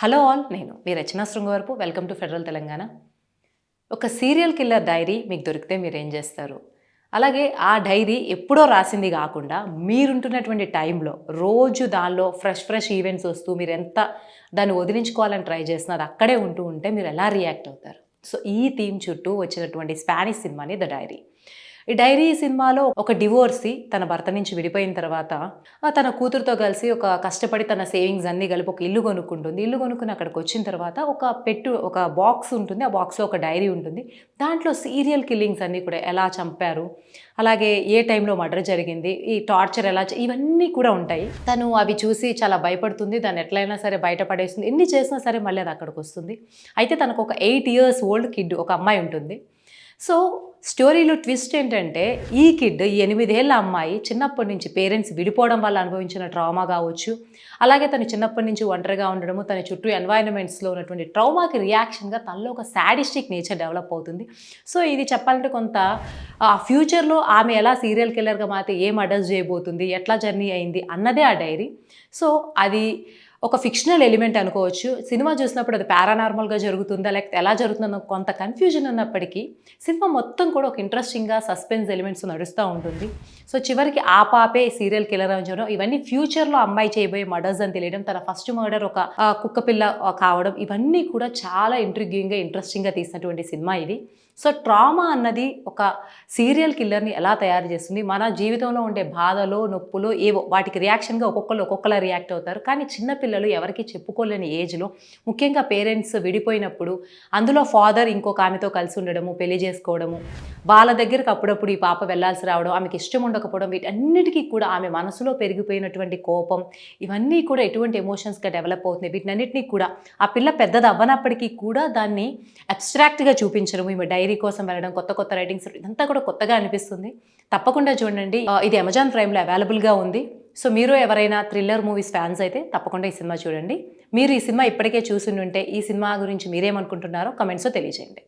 Hello all నేను మీ Rachana Srungavarapu welcome to federal Telangana. ఒక serial killer dairy మీకు దొరికితే మీరు ఏం చేస్తారు? అలాగే ఆ డైరీ ఎప్పుడో రాసింది కాకుండా మీరుంటున్నటువంటి టైంలో రోజు దానిలో ఫ్రెష్ ఫ్రెష్ ఈవెంట్స్ వస్తూ మీరు ఎంత దాన్ని వదిలించుకోవాలని ట్రై చేస్తున్నా అది అక్కడే ఉంటూ ఉంటే మీరు ఎలా రియాక్ట్ అవుతారు? సో ఈ థీమ్ చుట్టూ వచ్చినటువంటి స్పానిష్ సినిమాని ద డైరీ. ఈ డైరీ సినిమాలో ఒక డివోర్సీ తన భర్త నుంచి విడిపోయిన తర్వాత ఆ తన కూతురుతో కలిసి ఒక కష్టపడి తన సేవింగ్స్ అన్ని కలిపి ఒక ఇల్లు కొనుక్కుంటుంది. ఇల్లు కొనుక్కుని అక్కడికి వచ్చిన తర్వాత ఒక పెట్టు ఒక బాక్స్ ఉంటుంది. ఆ బాక్స్లో ఒక డైరీ ఉంటుంది. దాంట్లో సీరియల్ కిల్లింగ్స్ అన్నీ కూడా ఎలా చంపారు అలాగే ఏ టైంలో మర్డర్ జరిగింది ఈ టార్చర్ ఎలా ఇవన్నీ కూడా ఉంటాయి. తను అవి చూసి చాలా భయపడుతుంది. దాన్ని ఎట్లయినా సరే బయటపడేస్తుంది. ఎన్ని చేసినా సరే మళ్ళీ అది అక్కడికి వస్తుంది. అయితే తనకు ఒక ఎయిట్ ఇయర్స్ ఓల్డ్ కిడ్ ఒక అమ్మాయి ఉంటుంది. సో స్టోరీలో ట్విస్ట్ ఏంటంటే ఈ కిడ్ ఎనిమిదేళ్ళ ఎనిమిదేళ్ళ అమ్మాయి చిన్నప్పటి నుంచి పేరెంట్స్ విడిపోవడం వల్ల అనుభవించిన ట్రామా కావచ్చు. అలాగే తను చిన్నప్పటి నుంచి ఒంటరిగా ఉండడము తన చుట్టూ ఎన్వైరన్మెంట్స్లో ఉన్నటువంటి ట్రామాకి రియాక్షన్గా తనలో ఒక సాడిస్టిక్ నేచర్ డెవలప్ అవుతుంది. సో ఇది చెప్పాలంటే కొంత ఆ ఫ్యూచర్లో ఆమె ఎలా సీరియల్ కిల్లర్గా మారితే ఏం అడ్రస్ చేయబోతుంది ఎట్లా జర్నీ అయింది అన్నదే ఆ డైరీ సో అది ఒక ఫిక్షనల్ ఎలిమెంట్ అనుకోవచ్చు. సినిమా చూసినప్పుడు అది పారానార్మల్గా జరుగుతుందా లేకపోతే ఎలా జరుగుతుందో కొంత కన్ఫ్యూజన్ ఉన్నప్పటికీ సినిమా మొత్తం కూడా ఒక ఇంట్రెస్టింగ్గా సస్పెన్స్ ఎలిమెంట్స్ నడుస్తూ ఉంటుంది. సో చివరికి ఆ పాపే సీరియల్ కిల్లర్ అని చూడడం ఇవన్నీ ఫ్యూచర్లో అమ్మాయి చేయబోయే మర్డర్స్ అని తెలియడం తన ఫస్ట్ మర్డర్ ఒక కుక్కపిల్ల కుక్క పిల్ల కావడం ఇవన్నీ కూడా చాలా ఇంట్రిగ్యూయింగ్గా ఇంట్రెస్టింగ్గా తీసినటువంటి సినిమా ఇది. సో ట్రామా అన్నది ఒక సీరియల్ కిల్లర్ని ఎలా తయారు చేస్తుంది? మన జీవితంలో ఉండే బాధలో నొప్పులు ఏవో వాటికి రియాక్షన్గా ఒక్కొక్కరు ఒక్కొక్కలా రియాక్ట్ అవుతారు. కానీ పిల్లలు ఎవరికి చెప్పుకోలేని ఏజ్లో ముఖ్యంగా పేరెంట్స్ విడిపోయినప్పుడు అందులో ఫాదర్ ఇంకొక ఆమెతో కలిసి ఉండడము పెళ్ళి చేసుకోవడము వాళ్ళ దగ్గరికి అప్పుడప్పుడు ఈ పాప వెళ్ళాల్సి రావడం ఆమెకి ఇష్టం ఉండకపోవడం వీటన్నిటికీ కూడా ఆమె మనసులో పెరిగిపోయినటువంటి కోపం ఇవన్నీ కూడా ఎటువంటి ఎమోషన్స్గా డెవలప్ అవుతుంది వీటన్నిటినీ కూడా ఆ పిల్ల పెద్దది అవ్వనప్పటికీ కూడా దాన్ని అబ్స్ట్రాక్ట్గా చూపించడం ఈమె డైరీ కోసం వెళ్ళడం కొత్త కొత్త రైటింగ్స్ ఇదంతా కూడా కొత్తగా అనిపిస్తుంది. తప్పకుండా చూడండి. ఇది అమెజాన్ ప్రైమ్లో అవైలబుల్గా ఉంది. సో మీరు ఎవరైనా థ్రిల్లర్ మూవీస్ ఫ్యాన్స్ అయితే తప్పకుండా ఈ సినిమా చూడండి. మీరు ఈ సినిమా ఇప్పటికే చూసి ఉంటే ఈ సినిమా గురించి మీరేమనుకుంటున్నారో కమెంట్స్లో తెలియజేయండి.